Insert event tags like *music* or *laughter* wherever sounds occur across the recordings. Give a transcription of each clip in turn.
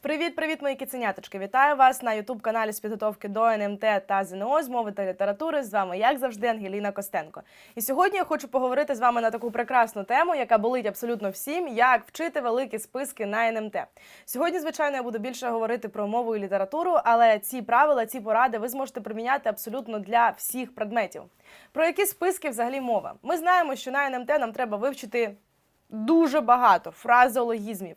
Привіт, привіт, мої киценяточки! Вітаю вас на youtube каналі з підготовки до НМТ та ЗНО з мови та літератури. З вами, як завжди, Ангеліна Костенко. І сьогодні я хочу поговорити з вами на таку прекрасну тему, яка болить абсолютно всім, як вчити великі списки на НМТ. Сьогодні, звичайно, я буду більше говорити про мову і літературу, але ці правила, ці поради ви зможете приміняти абсолютно для всіх предметів. Про які списки взагалі мова? Ми знаємо, що на НМТ нам треба вивчити дуже багато фразеологізмів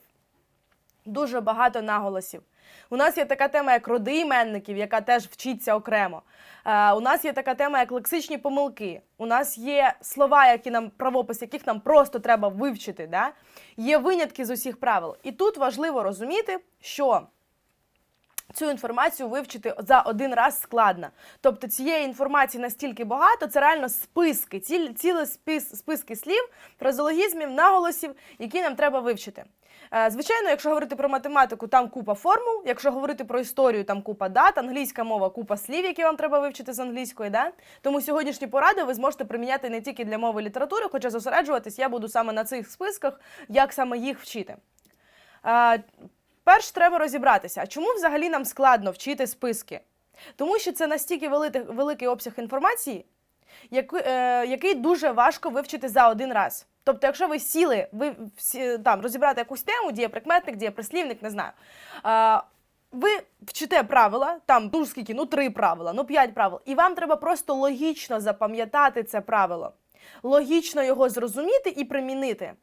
дуже багато наголосів. У нас є така тема, як роди іменників, яка теж вчиться окремо. Е, у нас є така тема, як лексичні помилки. У нас є слова, які нам правопис, яких нам просто треба вивчити. Да? Є винятки з усіх правил. І тут важливо розуміти, що цю інформацію вивчити за один раз складно. Тобто цієї інформації настільки багато, це реально списки, цілі, цілі спис, списки слів, фразологізмів, наголосів, які нам треба вивчити. Е, Звичайно, якщо говорити про математику, там купа формул. Якщо говорити про історію, там купа дат, англійська мова, купа слів, які вам треба вивчити з англійської. Да? Тому сьогоднішні поради ви зможете приміняти не тільки для мови і літератури, хоча зосереджуватись я буду саме на цих списках, як саме їх вчити. Е, Перш треба розібратися, чому взагалі нам складно вчити списки? Тому що це настільки великий, великий обсяг інформації, е, який дуже важко вивчити за один раз. Тобто, якщо ви сіли, ви всі, там розібрати якусь тему, дієприкметник, дієприслівник, не знаю. Е, ви вчите правила, там ну скільки, ну три правила, ну п'ять правил, і вам треба просто логічно запам'ятати це правило, логічно його зрозуміти і примінити.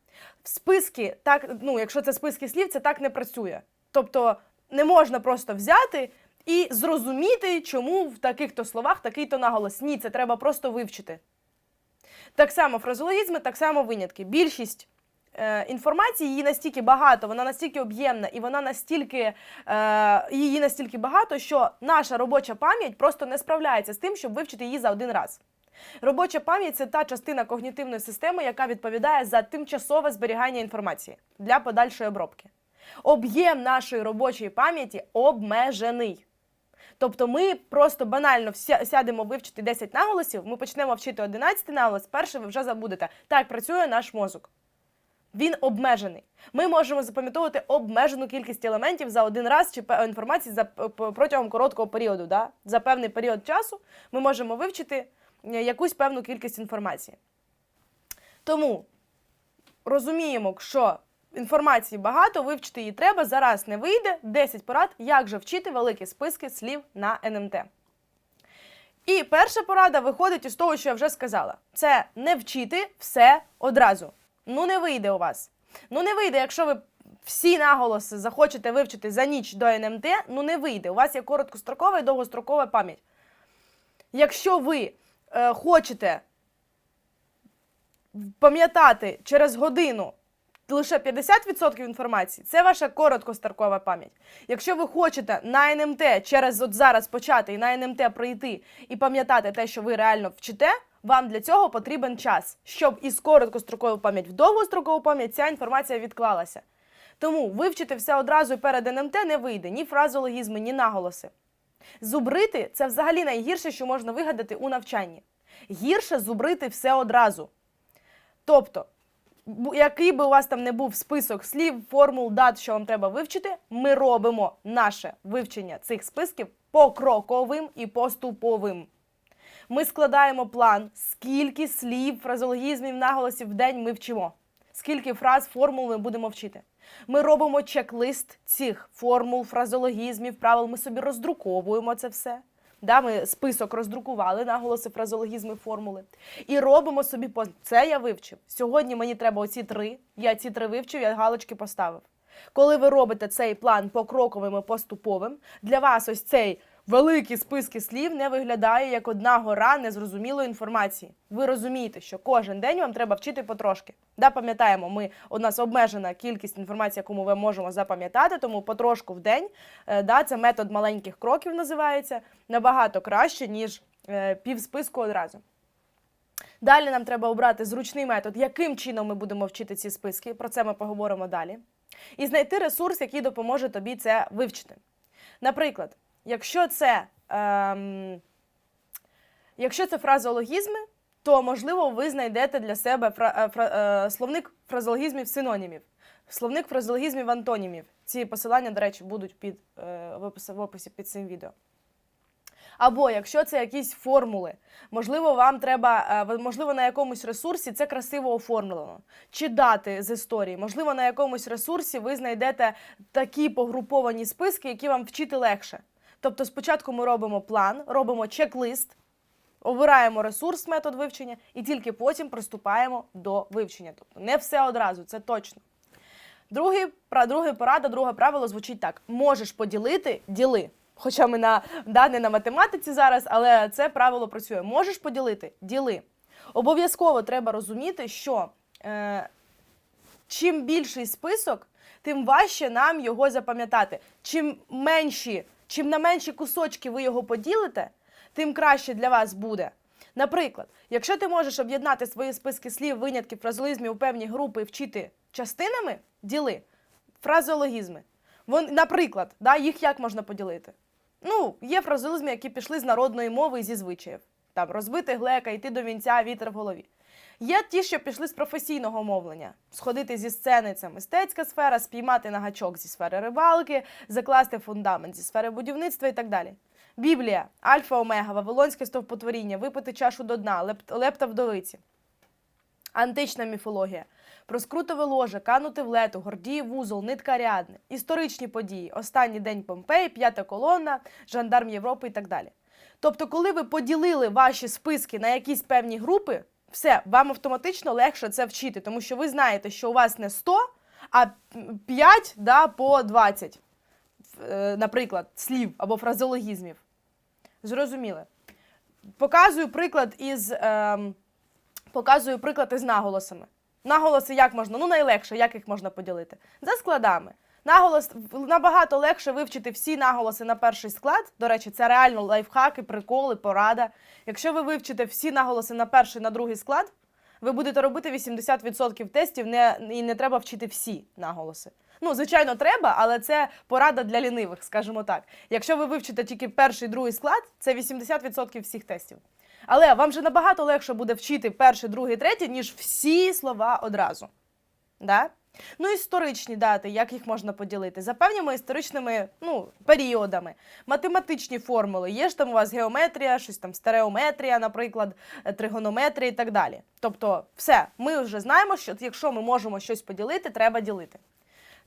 В списки, так, ну, якщо це списки слів, це так не працює. Тобто не можна просто взяти і зрозуміти, чому в таких-то словах такий-то наголос. Ні, це треба просто вивчити. Так само фразологізми, так само винятки. Більшість е, інформації її настільки багато, вона настільки об'ємна і вона настільки е, її настільки багато, що наша робоча пам'ять просто не справляється з тим, щоб вивчити її за один раз. Робоча пам'ять це та частина когнітивної системи, яка відповідає за тимчасове зберігання інформації для подальшої обробки. Об'єм нашої робочої пам'яті обмежений. Тобто ми просто банально сядемо вивчити 10 наголосів, ми почнемо вчити 11 наголос, перший ви вже забудете. Так працює наш мозок. Він обмежений. Ми можемо запам'ятовувати обмежену кількість елементів за один раз чи інформації за протягом короткого періоду. Да? За певний період часу ми можемо вивчити е, якусь певну кількість інформації. Тому розуміємо, що інформації багато, вивчити її треба, зараз не вийде. 10 порад, як же вчити великі списки слів на НМТ. І перша порада виходить із того, що я вже сказала: це не вчити все одразу. Ну, не вийде у вас. Ну, не вийде, якщо ви всі наголоси захочете вивчити за ніч до НМТ, ну не вийде. У вас є короткострокова і довгострокова пам'ять. Якщо ви е, хочете пам'ятати через годину лише 50% інформації, це ваша короткострокова пам'ять. Якщо ви хочете на НМТ через от зараз почати і на НМТ пройти і пам'ятати те, що ви реально вчите, вам для цього потрібен час, щоб із короткострокової пам'ять в довгострокову пам'ять ця інформація відклалася. Тому вивчити все одразу і перед НМТ не вийде ні фразологізми, ні наголоси. Зубрити це взагалі найгірше, що можна вигадати у навчанні. Гірше зубрити все одразу. Тобто, який би у вас там не був список слів, формул, дат, що вам треба вивчити, ми робимо наше вивчення цих списків покроковим і поступовим. Ми складаємо план, скільки слів, фразологізмів, наголосів в день ми вчимо, скільки фраз, формул ми будемо вчити. Ми робимо чек-лист цих формул, фразологізмів, правил. Ми собі роздруковуємо це все. Да, ми список роздрукували, наголоси, фразологізми, формули. І робимо собі по це я вивчив. Сьогодні мені треба оці три. Я ці три вивчив, я галочки поставив. Коли ви робите цей план покроковим і поступовим, для вас ось цей великий списки слів не виглядає як одна гора незрозумілої інформації. Ви розумієте, що кожен день вам треба вчити потрошки. Да, пам'ятаємо, ми у нас обмежена кількість інформації, яку ми можемо запам'ятати, тому потрошку в день. Е, Да, це метод маленьких кроків називається набагато краще, ніж е, півсписку одразу. Далі нам треба обрати зручний метод, яким чином ми будемо вчити ці списки. Про це ми поговоримо далі. І знайти ресурс, який допоможе тобі це вивчити. Наприклад, якщо це, ем, якщо це фразеологізми, то можливо ви знайдете для себе фра, е, фра, е, словник фразеологізмів синонімів, словник фразеологізмів антонімів. Ці посилання, до речі, будуть під е, в описі, в описі під цим відео. Або якщо це якісь формули, можливо, вам треба, е, можливо, на якомусь ресурсі це красиво оформлено. Чи дати з історії, можливо, на якомусь ресурсі ви знайдете такі погруповані списки, які вам вчити легше. Тобто, спочатку ми робимо план, робимо чек-лист, обираємо ресурс, метод вивчення, і тільки потім приступаємо до вивчення. Тобто не все одразу, це точно. Другий, другий порада, друге правило звучить так: можеш поділити, діли. Хоча ми на да, не на математиці зараз, але це правило працює. Можеш поділити, діли. Обов'язково треба розуміти, що е, чим більший список, тим важче нам його запам'ятати. Чим менші, чим на менші кусочки ви його поділите, тим краще для вас буде. Наприклад, якщо ти можеш об'єднати свої списки слів, винятків, фразеологізмів у певні групи і вчити частинами, діли фразеологізми. Вон, наприклад, да, їх як можна поділити? Ну, є фразеологізми, які пішли з народної мови і зі звичаїв. Там розбити глека, йти до вінця, вітер в голові. Є ті, що пішли з професійного мовлення: сходити зі сцени це мистецька сфера, спіймати на гачок зі сфери рибалки, закласти фундамент зі сфери будівництва і так далі. Біблія, Альфа Омега, Вавилонське стовпотворіння, випити чашу до дна, леп- лепта вдовиці. Антична міфологія, проскрутове ложе, канути в лету, Гордіїв вузол, нитка Аріадни, історичні події, останній день Помпеї, п'ята колона, жандарм Європи і так далі. Тобто, коли ви поділили ваші списки на якісь певні групи, все, вам автоматично легше це вчити, тому що ви знаєте, що у вас не 100, а 5 да, по 20, е, наприклад, слів або фразеологізмів. Зрозуміли. Показую приклад із. ем, показую приклад із наголосами. Наголоси як можна? Ну, найлегше, як їх можна поділити? За складами. Наголос набагато легше вивчити всі наголоси на перший склад. До речі, це реально лайфхаки, приколи, порада. Якщо ви вивчите всі наголоси на перший, на другий склад, ви будете робити 80% тестів, не, і не треба вчити всі наголоси. Ну, звичайно, треба, але це порада для лінивих, скажімо так. Якщо ви вивчите тільки перший, другий склад, це 80% всіх тестів. Але вам же набагато легше буде вчити перший, другий, третій, ніж всі слова одразу. Да? Ну, історичні дати, як їх можна поділити? За певними історичними ну, періодами. Математичні формули. Є ж там у вас геометрія, щось там стереометрія, наприклад, е, тригонометрія і так далі. Тобто, все, ми вже знаємо, що якщо ми можемо щось поділити, треба ділити.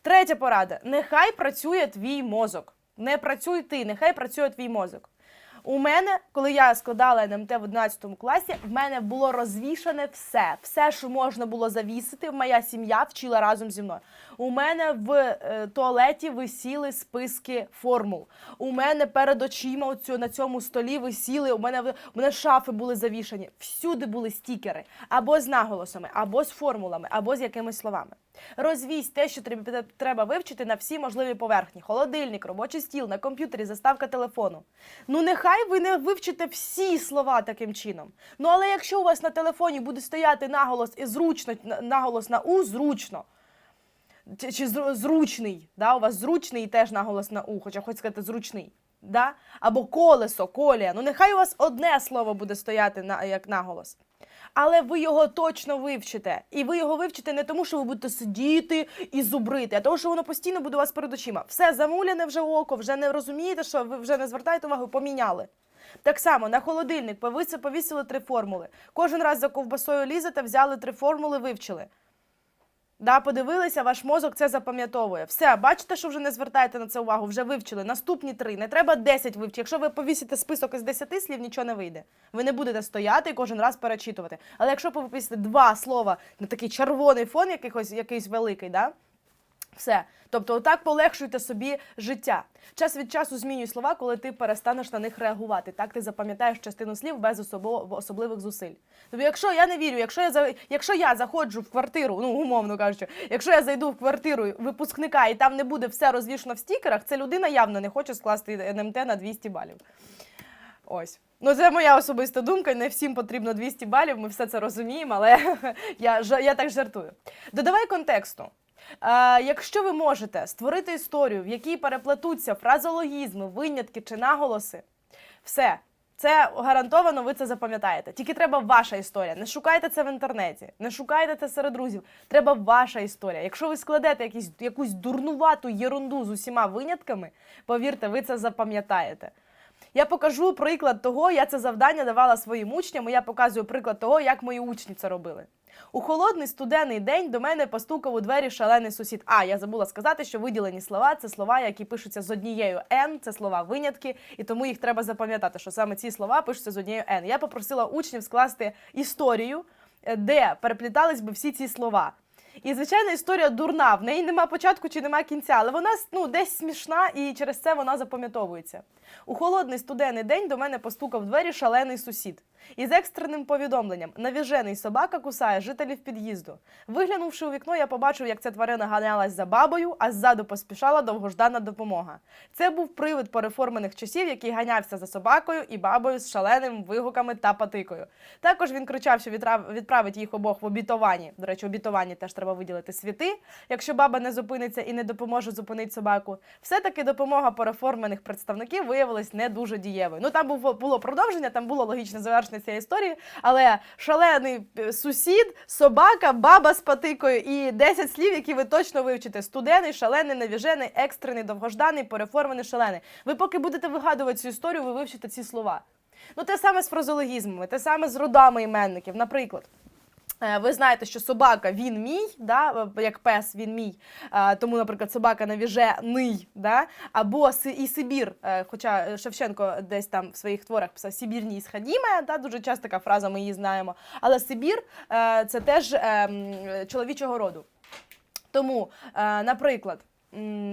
Третя порада: нехай працює твій мозок. Не працюй ти, нехай працює твій мозок. У мене, коли я складала НМТ в 11 класі, в мене було розвішане все. Все, що можна було завісити. Моя сім'я вчила разом зі мною. У мене в е, туалеті висіли списки формул. У мене перед очима оцю, на цьому столі висіли. У мене, в- мене шафи були завішані. Всюди були стікери або з наголосами, або з формулами, або з якимись словами. Розвізь те, що треба вивчити на всі можливі поверхні: холодильник, робочий стіл, на комп'ютері, заставка телефону. Ну нехай ви не вивчите всі слова таким чином. Ну але якщо у вас на телефоні буде стояти наголос і зручно наголос на у, зручно. Чи, зручний, да? у вас зручний і теж наголос на у, хоча хочу сказати зручний. Да? Або колесо, колія. Ну нехай у вас одне слово буде стояти на, як наголос. Але ви його точно вивчите. І ви його вивчите не тому, що ви будете сидіти і зубрити, а тому, що воно постійно буде у вас перед очима. Все замуляне вже око, вже не розумієте, що ви вже не звертаєте увагу, поміняли. Так само на холодильник повісили три формули. Кожен раз за ковбасою лізете, взяли три формули, вивчили. Да, подивилися, ваш мозок це запам'ятовує. Все, бачите, що вже не звертаєте на це увагу, вже вивчили. Наступні три. Не треба 10 вивчити. Якщо ви повісите список із 10 слів, нічого не вийде. Ви не будете стояти і кожен раз перечитувати. Але якщо ви повісите два слова на такий червоний фон, якийсь, якийсь великий, да? Все. Тобто, отак полегшуйте собі життя. Час від часу змінюй слова, коли ти перестанеш на них реагувати. Так ти запам'ятаєш частину слів без особо- особливих зусиль. Тобто, якщо я не вірю, якщо я за- якщо я заходжу в квартиру, ну умовно кажучи, якщо я зайду в квартиру випускника і там не буде все розвішено в стікерах, це людина явно не хоче скласти НМТ на 200 балів. Ось. Ну, це моя особиста думка. Не всім потрібно 200 балів, ми все це розуміємо, але *laughs* я, я так жартую. Додавай контексту. Е, якщо ви можете створити історію, в якій переплетуться фразологізми, винятки чи наголоси, все. Це гарантовано, ви це запам'ятаєте. Тільки треба ваша історія. Не шукайте це в інтернеті, не шукайте це серед друзів. Треба ваша історія. Якщо ви складете якісь, якусь дурнувату єрунду з усіма винятками, повірте, ви це запам'ятаєте. Я покажу приклад того, я це завдання давала своїм учням. і Я показую приклад того, як мої учні це робили. У холодний студенний день до мене постукав у двері шалений сусід. А я забула сказати, що виділені слова це слова, які пишуться з однією Н, це слова винятки, і тому їх треба запам'ятати, що саме ці слова пишуться з однією Н. Я попросила учнів скласти історію, е, де переплітались би всі ці слова. І звичайно, історія дурна. В неї нема початку чи нема кінця, але вона ну, десь смішна і через це вона запам'ятовується. У холодний студенний день до мене постукав двері шалений сусід. Із екстреним повідомленням навіжений собака кусає жителів під'їзду. Виглянувши у вікно, я побачив, як ця тварина ганялась за бабою, а ззаду поспішала довгождана допомога. Це був привид переформених часів, який ганявся за собакою і бабою з шаленими вигуками та патикою. Також він кричав, що відправить їх обох в обітовані. До речі, обітовані теж треба виділити світи, якщо баба не зупиниться і не допоможе зупинити собаку. Все-таки допомога переформених представників виявилась не дуже дієвою. Ну там було продовження, там було логічне завершення цієї історії, але шалений е, сусід, собака, баба з патикою і 10 слів, які ви точно вивчите: студений, шалений, навіжений, екстрений, довгожданий, переформений, шалений. Ви поки будете вигадувати цю історію, ви вивчите ці слова. Ну, те саме з фразологізмами, те саме з родами іменників. Наприклад, Ви знаєте, що собака він мій, да, е, як пес він мій. Е, Тому, наприклад, собака навіжений, да, або і Сибір. е, Хоча Шевченко десь там в своїх творах писав Сибір не ісходіме, да, дуже часто така фраза, ми її знаємо. Але Сибір е, це теж е, чоловічого роду. Тому, е, наприклад,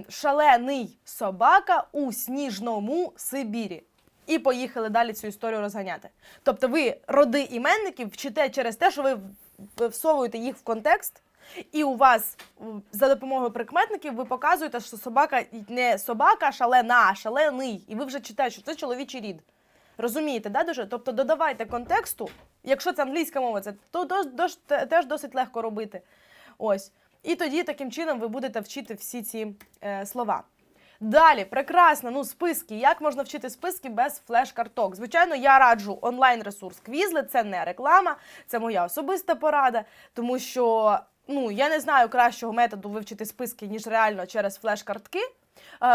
шалений собака у сніжному Сибірі. І поїхали далі цю історію розганяти. Тобто ви роди іменників вчите через те, що ви всовуєте їх в контекст, і у вас за допомогою прикметників ви показуєте, що собака не собака, шалена, а шалений. І ви вже читаєте, що це чоловічий рід. Розумієте, да, дуже? Тобто додавайте контексту, якщо це англійська мова, це то теж досить легко робити. Ось. І тоді таким чином ви будете вчити всі ці е, слова. Далі, прекрасно, ну списки. Як можна вчити списки без флеш-карток? Звичайно, я раджу онлайн-ресурс Квізли, це не реклама, це моя особиста порада, тому що ну, я не знаю кращого методу вивчити списки, ніж реально через флеш-картки.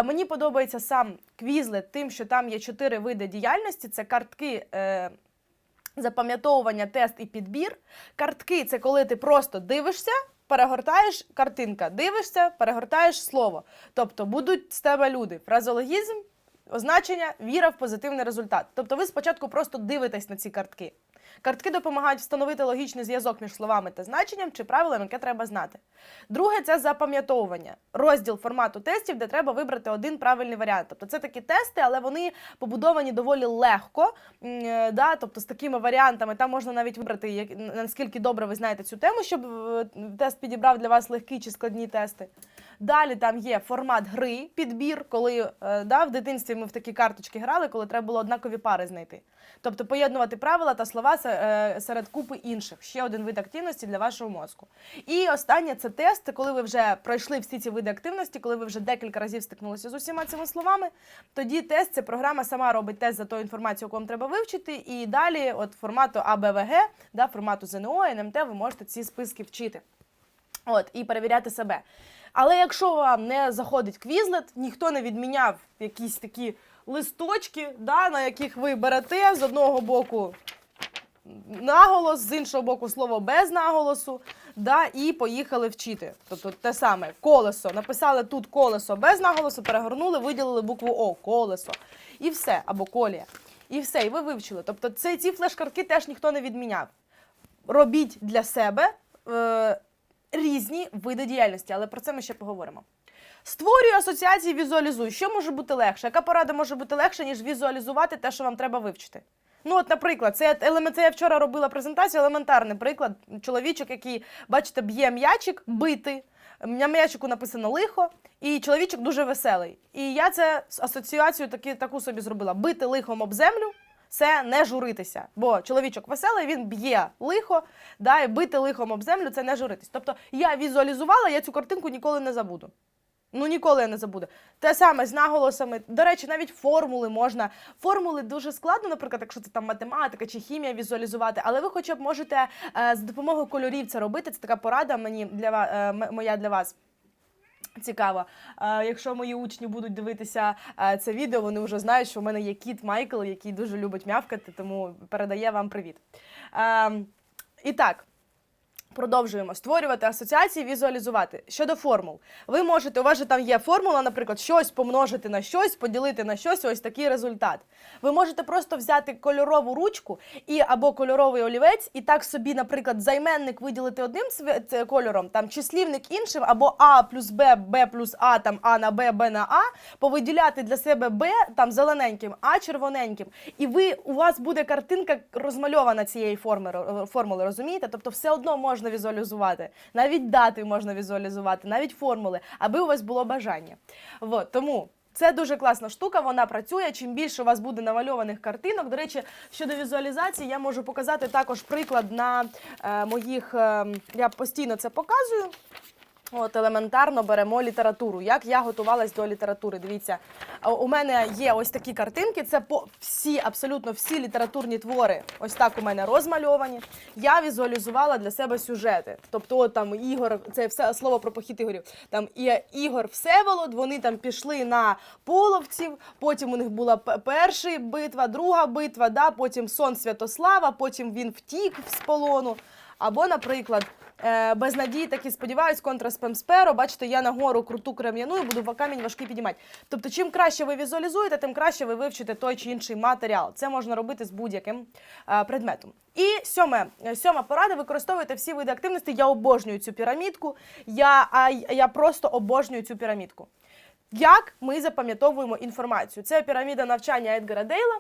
Мені подобається сам Квізлет тим, що там є чотири види діяльності: це картки. Е, Запам'ятовування, тест і підбір. Картки це коли ти просто дивишся, перегортаєш картинка, дивишся, перегортаєш слово. Тобто будуть з тебе люди. Фразологізм, означення, віра в позитивний результат. Тобто ви спочатку просто дивитесь на ці картки. Картки допомагають встановити логічний зв'язок між словами та значенням чи правилом, яке треба знати. Друге це запам'ятовування. Розділ формату тестів, де треба вибрати один правильний варіант. Тобто це такі тести, але вони побудовані доволі легко. Е, Да? Тобто з такими варіантами там можна навіть вибрати, наскільки добре ви знаєте цю тему, щоб е, тест підібрав для вас легкі чи складні тести. Далі там є формат гри, підбір, коли е, да, в дитинстві ми в такі карточки грали, коли треба було однакові пари знайти. Тобто поєднувати правила та слова е, серед купи інших. Ще один вид активності для вашого мозку. І останнє це тест, коли ви вже пройшли всі ці види активності, коли ви вже декілька разів стикнулися з усіма цими словами. Тоді тест це програма сама робить тест за ту інформацію, яку вам треба вивчити. І далі, от формату АБВГ, да, формату ЗНО, НМТ, ви можете ці списки вчити. От, і перевіряти себе. Але якщо вам не заходить квізлет, ніхто не відміняв якісь такі листочки, да, на яких ви берете з одного боку наголос, з іншого боку слово без наголосу, да, і поїхали вчити. Тобто те саме колесо. Написали тут колесо без наголосу, перегорнули, виділили букву О, колесо. І все, або колія. І все, і ви вивчили. Тобто це, ці флеш-картки теж ніхто не відміняв. Робіть для себе е, різні види діяльності, але про це ми ще поговоримо. Створюю асоціації, візуалізуй. Що може бути легше? Яка порада може бути легше, ніж візуалізувати те, що вам треба вивчити? Ну, от, наприклад, це, елеме- це я вчора робила презентацію, елементарний приклад. Чоловічок, який, бачите, б'є м'ячик, бити. На м'ячику написано лихо, і чоловічок дуже веселий. І я це асоціацію таки, таку собі зробила: бити лихом об землю. Це не журитися, бо чоловічок веселий, він б'є лихо, да, і бити лихом об землю це не журитись. Тобто я візуалізувала, я цю картинку ніколи не забуду. Ну ніколи я не забуду. Те саме з наголосами. До речі, навіть формули можна. Формули дуже складно, наприклад, якщо це там математика чи хімія візуалізувати, але ви хоча б можете е, з допомогою кольорів це робити. Це така порада мені для е, моя для вас. Цікаво. Е, якщо мої учні будуть дивитися е, це відео, вони вже знають, що в мене є кіт Майкл, який дуже любить мявкати, тому передає вам привіт. Е, і так. Продовжуємо створювати асоціації, візуалізувати. Щодо формул, ви можете, у вас же там є формула, наприклад, щось помножити на щось, поділити на щось, ось такий результат. Ви можете просто взяти кольорову ручку і або кольоровий олівець, і так собі, наприклад, займенник виділити одним кольором, там числівник іншим, або А плюс Б, Б плюс А, там А на Б, Б на А, повиділяти для себе Б там зелененьким, А червоненьким. І ви у вас буде картинка розмальована цієї форми, формули, розумієте? Тобто все одно можна візуалізувати, навіть дати можна візуалізувати, навіть формули, аби у вас було бажання. Вот, тому. Це дуже класна штука, вона працює. Чим більше у вас буде намальованих картинок. До речі, щодо візуалізації, я можу показати також приклад на е, моїх. е, я постійно це показую. От елементарно беремо літературу. Як я готувалась до літератури? Дивіться, у мене є ось такі картинки. Це по всі, абсолютно всі літературні твори. Ось так у мене розмальовані. Я візуалізувала для себе сюжети. Тобто, от там Ігор, це все слово про похід Ігорів. Там і Ігор Всеволод, вони там пішли на половців. Потім у них була перша битва, друга битва, да, потім сон Святослава, потім він втік з полону. Або, наприклад, е, без надії таки сподіваюсь, контра спемсперо. Бачите, я на гору круту крем'яну і буду камінь важкий підіймати. Тобто, чим краще ви візуалізуєте, тим краще ви вивчите той чи інший матеріал. Це можна робити з будь-яким е, предметом. І сьоме, е, сьома порада: використовуйте всі види активності. Я обожнюю цю пірамідку. Я, я просто обожнюю цю пірамідку. Як ми запам'ятовуємо інформацію? Це піраміда навчання Едгара Дейла.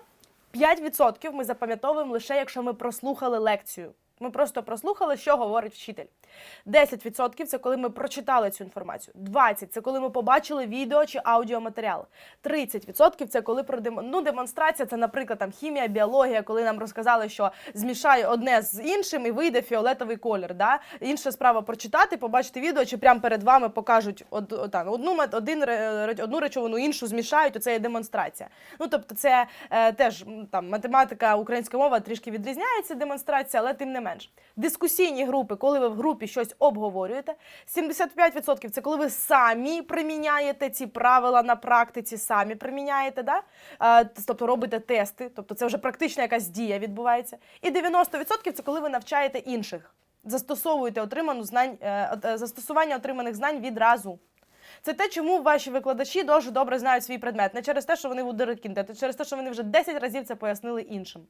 5% ми запам'ятовуємо лише якщо ми прослухали лекцію. Ми просто прослухали, що говорить вчитель. 10% це коли ми прочитали цю інформацію. 20% це коли ми побачили відео чи аудіоматеріал. 30% це коли продемо... ну, демонстрація, це, наприклад, там хімія, біологія, коли нам розказали, що змішай одне з іншим і вийде фіолетовий колір. Да? Інша справа прочитати, побачити відео, чи прямо перед вами покажуть од... о, там, одну, один, одну речовину, іншу змішають, то це є демонстрація. Ну, тобто, це е, теж там математика, українська мова трішки відрізняється демонстрація, але тим не менш. Дискусійні групи, коли ви в групі щось обговорюєте. 75% це коли ви самі приміняєте ці правила на практиці, самі приміняєте, да? Тобто робите тести, тобто це вже практична якась дія відбувається. І 90% це коли ви навчаєте інших. Застосовуєте отриману знань, е, е, застосування отриманих знань відразу. Це те, чому ваші викладачі дуже добре знають свій предмет. Не через те, що вони вудерикінти, а через те, що вони вже 10 разів це пояснили іншим.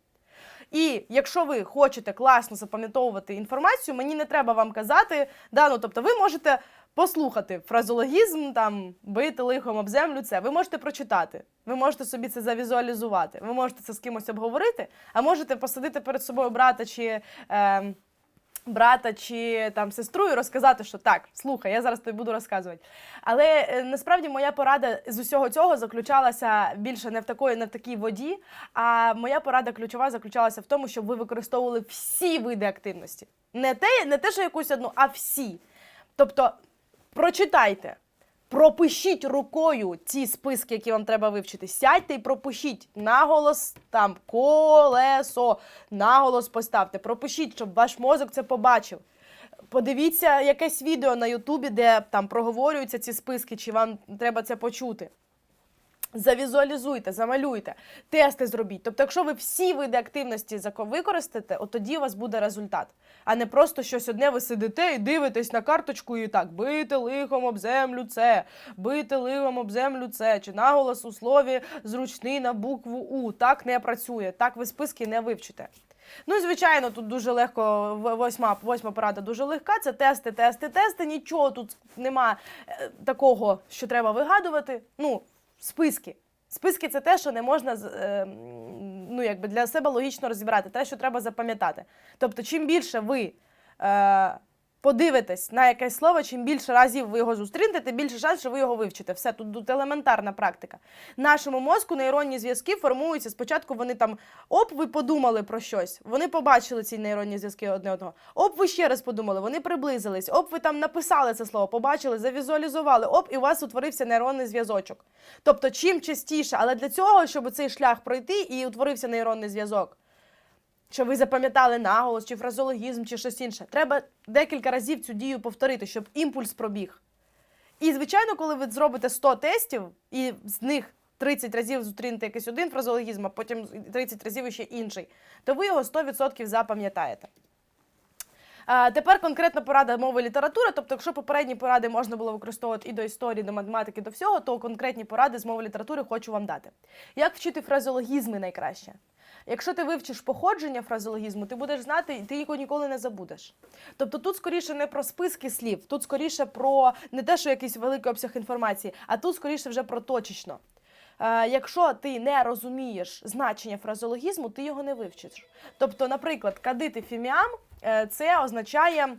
І якщо ви хочете класно запам'ятовувати інформацію, мені не треба вам казати, да, ну, тобто ви можете послухати фразологізм, там, бити лихом об землю, це. Ви можете прочитати, ви можете собі це завізуалізувати, ви можете це з кимось обговорити, а можете посадити перед собою брата чи. Е, брата чи там сестру і розказати, що так, слухай, я зараз тобі буду розказувати. Але е, насправді моя порада з усього цього заключалася більше не в такої, не в такій воді. А моя порада ключова заключалася в тому, щоб ви використовували всі види активності. Не те, не те, що якусь одну, а всі. Тобто прочитайте. Пропишіть рукою ці списки, які вам треба вивчити. Сядьте і пропишіть наголос там колесо, наголос поставте. Пропишіть, щоб ваш мозок це побачив. Подивіться якесь відео на Ютубі, де там проговорюються ці списки, чи вам треба це почути. Завізуалізуйте, замалюйте, тести зробіть. Тобто, якщо ви всі види активності використаєте, от тоді у вас буде результат. А не просто щось одне, ви сидите і дивитесь на карточку і так бити лихом об землю це, бити лихом об землю це, чи наголос у слові зручний на букву У. Так не працює, так ви списки не вивчите. Ну, звичайно, тут дуже легко, восьма, восьма порада дуже легка. Це тести, тести, тести. Нічого тут нема е, такого, що треба вигадувати. Ну, списки. Списки це те, що не можна е, ну, якби для себе логічно розібрати, те, що треба запам'ятати. Тобто, чим більше ви е, подивитесь на якесь слово, чим більше разів ви його зустрінете, тим більше шанс, що ви його вивчите. Все тут, тут елементарна практика. Нашому мозку нейронні зв'язки формуються. Спочатку вони там оп, ви подумали про щось. Вони побачили ці нейронні зв'язки одне одного. Оп, ви ще раз подумали, вони приблизились. Оп, ви там написали це слово, побачили, завізуалізували. Оп, і у вас утворився нейронний зв'язочок. Тобто, чим частіше, але для цього, щоб цей шлях пройти і утворився нейронний зв'язок. Щоб ви запам'ятали наголос, чи фразологізм, чи щось інше. Треба декілька разів цю дію повторити, щоб імпульс пробіг. І, звичайно, коли ви зробите 100 тестів, і з них 30 разів зустрінете якийсь один фразологізм, а потім 30 разів ще інший, то ви його 100% запам'ятаєте. Тепер конкретна порада мови літератури. Тобто, якщо попередні поради можна було використовувати і до історії, до математики, до всього, то конкретні поради з мови літератури хочу вам дати. Як вчити фразеологізми найкраще? Якщо ти вивчиш походження фразеологізму, ти будеш знати, і ти його ніколи не забудеш. Тобто тут скоріше не про списки слів, тут скоріше про не те, що якийсь великий обсяг інформації, а тут скоріше вже про точечно. Е, якщо ти не розумієш значення фразеологізму, ти його не вивчиш. Тобто, наприклад, кадити фіміам е, це означає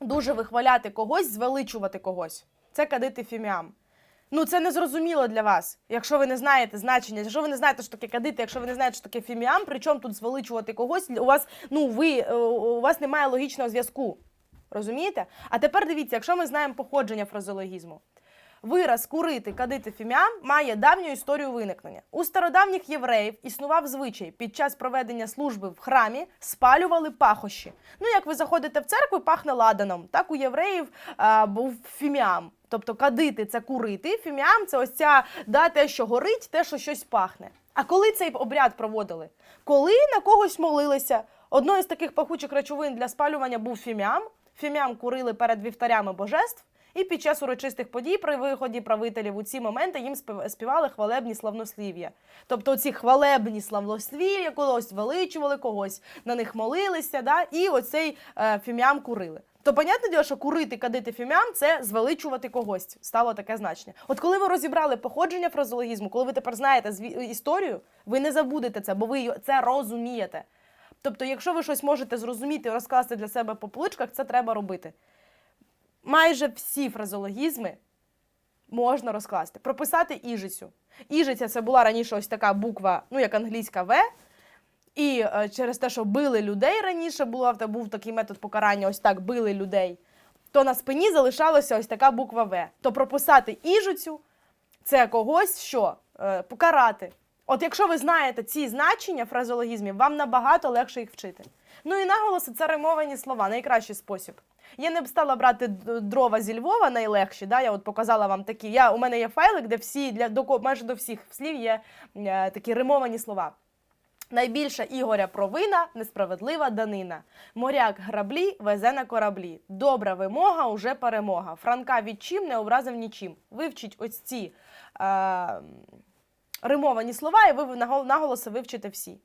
дуже вихваляти когось, звеличувати когось. Це кадити фіміам. Ну, це не зрозуміло для вас, якщо ви не знаєте значення, якщо ви не знаєте, що таке кадити, якщо ви не знаєте, що таке фіміам, причому тут звеличувати когось, у вас, ну, ви, е, у вас немає логічного зв'язку. Розумієте? А тепер дивіться, якщо ми знаємо походження фразеологізму. Вираз курити, кадити фіміам має давню історію виникнення. У стародавніх євреїв існував звичай під час проведення служби в храмі спалювали пахощі. Ну, як ви заходите в церкву, пахне ладаном. Так у євреїв а, був фіміам. Тобто кадити це курити, фіміам це ось ця да, те, що горить, те, що щось пахне. А коли цей обряд проводили? Коли на когось молилися. Одною з таких пахучих речовин для спалювання був фіміам. Фіміам курили перед вівтарями божеств. І під час урочистих подій при виході правителів у ці моменти їм співали хвалебні славнослів'я. Тобто ці хвалебні славнослів'я когось величували, когось на них молилися, да? і оцей е, фіміам курили. То, понятне діло, що курити, кадити фіміам це звеличувати когось. Стало таке значення. От коли ви розібрали походження фразеологізму, коли ви тепер знаєте історію, ви не забудете це, бо ви це розумієте. Тобто, якщо ви щось можете зрозуміти і розкласти для себе по поличках, це треба робити майже всі фразеологізми можна розкласти. Прописати іжицю. Іжиця це була раніше ось така буква, ну як англійська В. І е, через те, що били людей раніше, було, був такий метод покарання, ось так били людей, то на спині залишалася ось така буква В. То прописати іжицю це когось що? Е, покарати. От якщо ви знаєте ці значення фразеологізмів, вам набагато легше їх вчити. Ну і наголоси це римовані слова, найкращий спосіб. Я не б стала брати дрова зі Львова найлегші. Да? Я от показала вам такі. Я, у мене є файлик, де всі для до майже до всіх слів є е, такі римовані слова. Найбільша Ігоря провина, несправедлива данина. Моряк граблі везе на кораблі. Добра вимога уже перемога. Франка відчим не образив нічим. Вивчіть ось ці е, римовані слова, і ви наголоси вивчите всі.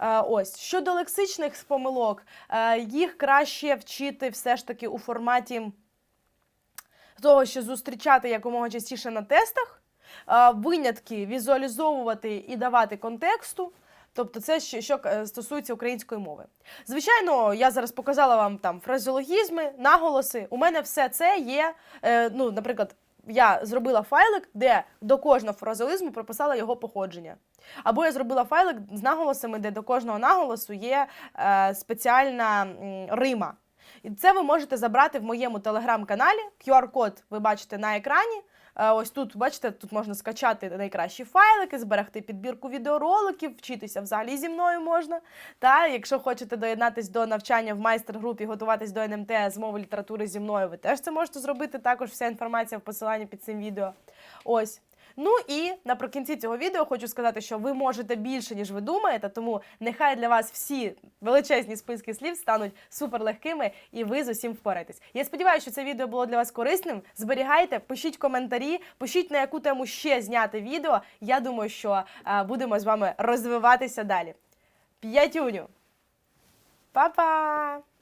Е, Ось щодо лексичних помилок, е, їх краще вчити все ж таки у форматі того, що зустрічати якомога частіше на тестах, е, винятки візуалізовувати і давати контексту. Тобто, це що, що стосується української мови. Звичайно, я зараз показала вам там фразеологізми, наголоси. У мене все це є. Е, ну, наприклад, я зробила файлик, де до кожного фразеологізму прописала його походження. Або я зробила файлик з наголосами, де до кожного наголосу є е, спеціальна м, рима. І це ви можете забрати в моєму телеграм-каналі. QR-код ви бачите на екрані. Е, Ось тут, бачите, тут можна скачати найкращі файлики, зберегти підбірку відеороликів, вчитися взагалі зі мною можна. Та якщо хочете доєднатись до навчання в майстер-групі, готуватись до НМТ з мови літератури зі мною, ви теж це можете зробити. Також вся інформація в посиланні під цим відео. Ось. Ну і наприкінці цього відео хочу сказати, що ви можете більше, ніж ви думаєте, тому нехай для вас всі величезні списки слів стануть суперлегкими і ви з усім впораєтесь. Я сподіваюся, що це відео було для вас корисним. Зберігайте, пишіть коментарі, пишіть на яку тему ще зняти відео. Я думаю, що е, будемо з вами розвиватися далі. П'ятюню! Па-па!